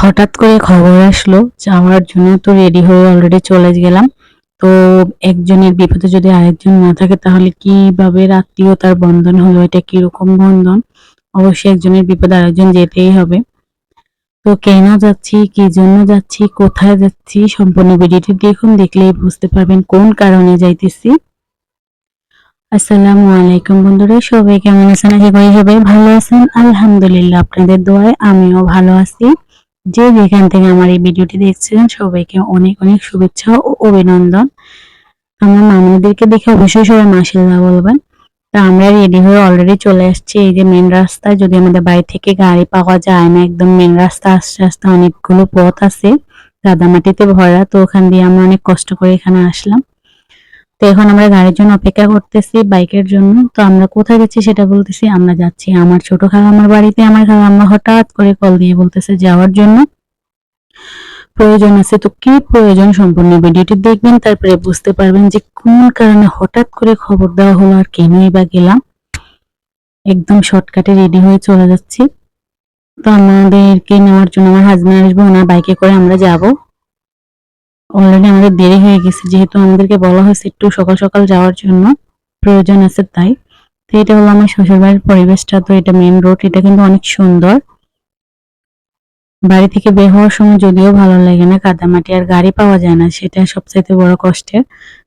হঠাৎ করে খবর আসলো যাওয়ার জন্য তো রেডি হয়ে অলরেডি চলে গেলাম। তো একজনের বিপদে যদি আরেকজন না থাকে, তাহলে কীভাবে আত্মীয়তার বন্ধন হলো? এটা কীরকম বন্ধন? অবশ্যই একজনের বিপদে আরেকজন যেতেই হবে। তো কেন যাচ্ছি? কি জন্য যাচ্ছি? কোথায় যাচ্ছি? সম্পূর্ণ ভিডিওটি দেখুন, দেখলেই বুঝতে পারবেন কোন কারণে যাইতেছি। আসসালামু আলাইকুম বন্ধুরা, সবাই কেমন আছেন? আশা করি সবাই ভালো আছেন। আলহামদুলিল্লাহ, আপনাদের দোয়ায় আমিও ভালো আছি। যে যেখান থেকে আমার এই ভিডিওটি দেখছেন, সবাইকে অনেক অনেক শুভেচ্ছা ও অভিনন্দন। আমার মামুনিদেরকে দেখে অবশ্যই সবাই মাসাল্লাহ বলবেন। তা আমরা রেডি হয়ে অলরেডি চলে আসছি এই যে মেন রাস্তায়। যদি আমাদের বাড়ি থেকে গাড়ি পাওয়া যায় না, একদম মেন রাস্তা আস্তে আস্তে অনেকগুলো পথ আছে কাদামাটিতে ভরা। তো ওখান দিয়ে আমরা অনেক কষ্ট করে এখানে আসলাম। তো এখন আমরা গাড়ির জন্য অপেক্ষা করতেছি, বাইকের জন্য। তো আমরা কোথায় যাচ্ছি সেটা বলতেছি, আমরা যাচ্ছি আমার ছোট খালাম্মার বাড়িতে। আমার খালাম্মা হঠাৎ করে কল দিয়ে বলতেছে যাওয়ার জন্য। প্রয়োজন আছে তো কি প্রয়োজন সম্পূর্ণ ভিডিওটি দেখবেন, তারপরে বুঝতে পারবেন যে কোন কারণে হঠাৎ করে খবর দেওয়া হলো আর কেনই বা গেলাম। একদম শর্টকাটে রেডি হয়ে চলে যাচ্ছি। তো আমাদেরকে নেওয়ার জন্য আমার হাজব্যান্ড আসব, ওনার বাইকে করে আমরা যাব। অলরেডি আমাদের দেরি হয়ে গেছে। যেহেতু আমাদেরকে বলা হয়েছে একটু সকাল সকাল যাওয়ার জন্য, প্রয়োজন আছে তাই। তো এটা হলো আমার শ্বশুরবাড়ির পরিবেশটা। তো এটা মেন রোড এটা কিন্তু অনেক সুন্দর। বাড়ি থেকে বের হওয়ার সময় যদিও ভালো লাগে না, কাদামাটি আর গাড়ি পাওয়া যায় না, সেটা সবচাইতে বড় কষ্টের।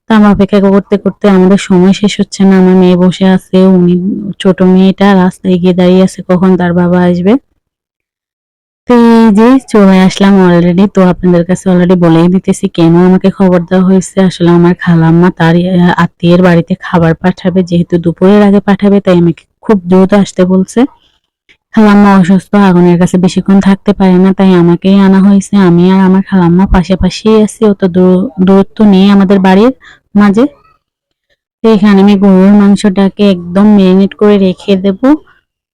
তো আমরা অপেক্ষা করতে করতে আমাদের সময় শেষ হচ্ছে না। আমার মেয়ে বসে আছে, উনি ছোট মেয়েটা, রাস্তায় গিয়ে দাঁড়িয়ে আছে, কখন তার বাবা আসবে। তো এই যে চলে আসলাম অলরেডি তো আপনাদের কাছে অলরেডি বলেই দিতেছি, কেন আমাকে খবর দেওয়া হয়েছে? আসলে আমার খালাম্মা তার আত্মীয়ের বাড়িতে খাবার পাঠাবে, যেহেতু দুপুরের আগে পাঠাবে, তাই আমাকে খুব দ্রুত আসতে বলছে। খালাম্মা অসুস্থ, আগুনের কাছে বেশিক্ষণ থাকতে পারে না, তাই আমাকেই আনা হয়েছে। আমি আর আমার খালাম্মা পাশাপাশি আছি, অত দূর- দূরত্ব নেই আমাদের বাড়ির মাঝে। তো এখানে আমি গরুর মাংসটাকে একদম ম্যারিনেট করে রেখে দেব।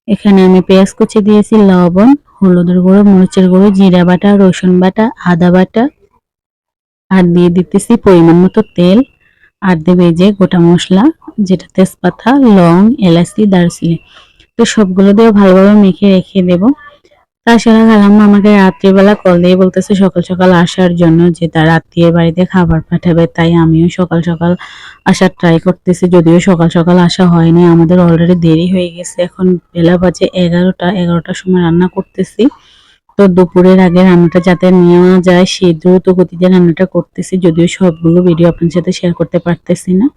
এখানে আমি পেঁয়াজ কুচি দিয়েছি, লবণ হলুদের গুঁড়ো, মরিচের গুঁড়ো, জিরা বাটা, রসুন বাটা, আদা বাটা। আর দিয়ে দিতেছি পরিমাণ মতো তেল। আর দেবে যে গোটা মশলা, যেটা তেজপাতা, লং, এলাচি, দারচিনি। তো সবগুলো দিয়ে ভালোভাবে মেখে রেখে দেব। তাছাড়া খালাম্মা আমাকে রাত্রিবেলা কল দিয়ে বলতেছে সকাল সকাল আসার জন্য যে তার আত্মীয়ের বাড়িতে খাবার পাঠাবে। তাই আমিও সকাল সকাল আসার ট্রাই করতেছি। যদিও সকাল সকাল আসা হয়নি, আমাদের অলরেডি দেরি হয়ে গেছে। এখন বেলা বাজে এগারোটা, এগারোটার সময় রান্না করতেছি। তো দুপুরের আগে রান্নাটা যাতে নেওয়া যায় সেই দ্রুত গতিতে রান্নাটা করতেছি। যদিও সবগুলো ভিডিও আপনার সাথে শেয়ার করতে পারতেছি না।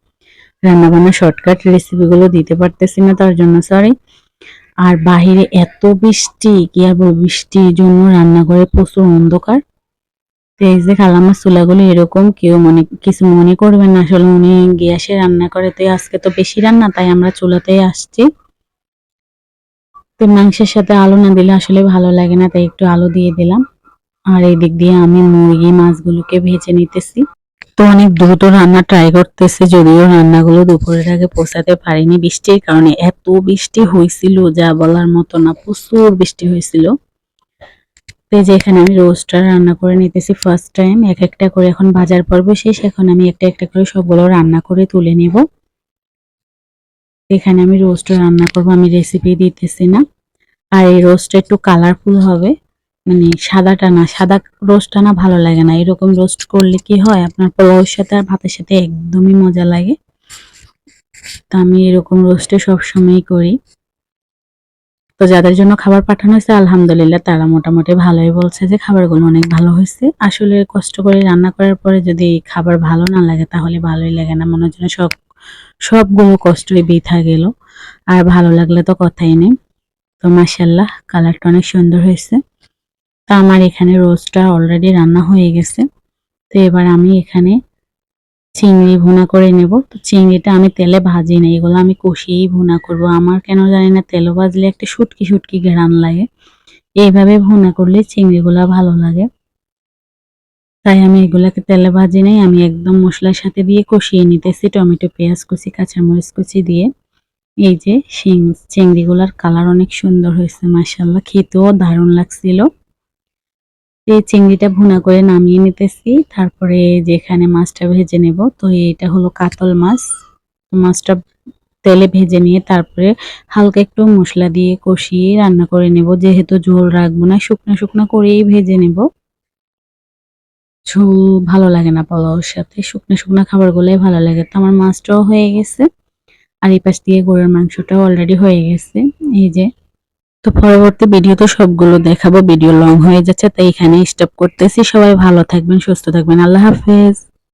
রান্না বান্না শর্টকাট রেসিপিগুলো দিতে পারতেছি না তার জন্য সরি আর বাহিরে এত বৃষ্টি, কি আর বৃষ্টির জন্য রান্নাঘরে প্রচুর অন্ধকার। তো এই যে চুলাগুলো এরকম, কেউ মনে, কিছু মনে করবেন না। আসলে উনি গ্যাসে রান্না করে, তো আজকে তো বেশি রান্না, তাই আমরা চুলাতেই আসছি। তো মাংসের সাথে আলু না দিলে আসলে ভালো লাগে না, তাই একটু আলু দিয়ে দিলাম। আর এই দিক দিয়ে আমি মুরগি মাছগুলোকে ভেজে নিতেছি। তো অনেক দ্রুত রান্না ট্রাই করতেছে, যদিও রান্নাগুলো দুপুরের আগে পৌঁছাতে পারিনি বৃষ্টির কারণে। এত বৃষ্টি হয়েছিল যা বলার মতো না, প্রচুর বৃষ্টি হয়েছিল তো যে এখানে আমি রোস্টার রান্না করে নিতেছি ফার্স্ট টাইম এক একটা করে এখন বাজার পর্ব শেষ, এখন আমি একটা একটা করে সবগুলো রান্না করে তুলে নেব। এখানে আমি রোস্ট রান্না করব, আমি রেসিপি দিতেছি না। আর এই রোস্টটা একটু কালারফুল হবে। মানে সাদাটা না, সাদা রোস্টটা না ভালো লাগে না। এরকম রোস্ট করলে কি হয়? আপনার পোলাওর সাথে আর ভাতের সাথে একদমই মজা লাগে। তো আমি এরকম রোস্টে সবসময়ই করি। তো যাদের জন্য খাবার পাঠানো হয়েছে, আলহামদুলিল্লাহ তারা মোটামুটি ভালোই বলছে যে খাবারগুলো অনেক ভালো হয়েছে। আসলে কষ্ট করে রান্না করার পরে যদি খাবার ভালো না লাগে, তাহলে ভালোই লাগে না। মনে হচ্ছে সব, সবগুলো কষ্টই বৃথা গেল। আর ভালো লাগলে তো কথাই নেই। তো মাসাল্লাহ কালারটা অনেক সুন্দর হয়েছে। তা আমার এখানে রোস্টটা অলরেডি রান্না হয়ে গেছে। তো এবার আমি এখানে চিংড়ি ভুনা করে নেব। তো চিংড়িটা আমি তেলে ভাজি না এগুলো আমি কষিয়েই ভুনা করব। আমার কেন জানি না তেলে ভাজলে একটা শুটকি শুটকি ঘেরান লাগে। এইভাবে ভুনা করলে চিংড়িগুলা ভালো লাগে। তাই আমি এগুলাকে তেলে ভাজি নেই, আমি একদম মশলার সাথে দিয়ে কষিয়ে নিতেছি টমেটো, পেঁয়াজ কুচি, কাঁচামরিচ কুচি দিয়ে। এই যে চিংড়িগুলার কালার অনেক সুন্দর হয়েছে মাসাল্লাহ খেতেও দারুণ লাগছিল। এই চিংড়িটা ভুনা করে নামিয়ে নিতেছি, তারপরে যেখানে মাছটা ভেজে নেব, তো এটা হলো কাতল মাছ। মাছটা তেলে ভেজে নিয়ে তারপরে হালকা একটু মশলা দিয়ে কষিয়ে রান্না করে নেব। যেহেতু ঝোল রাখব না, শুকনো শুকনো করেই ভেজে নেব। ঝোল ভালো লাগে না পোলাওর সাথে, শুকনো শুকনো খাবারগুলোই ভালো লাগে। তো আমার মাছটাও হয়ে গেছে, আর এই পাশ দিয়ে গরুর মাংসটাও অলরেডি হয়ে গেছে। এই যে তো পরবর্তী ভিডিও তো সবগুলো দেখাবো ভিডিও লং হয়ে যাচ্ছে, তাই এখানে স্টপ করতেছি। সবাই ভালো থাকবেন, সুস্থ থাকবেন। আল্লাহ হাফেজ।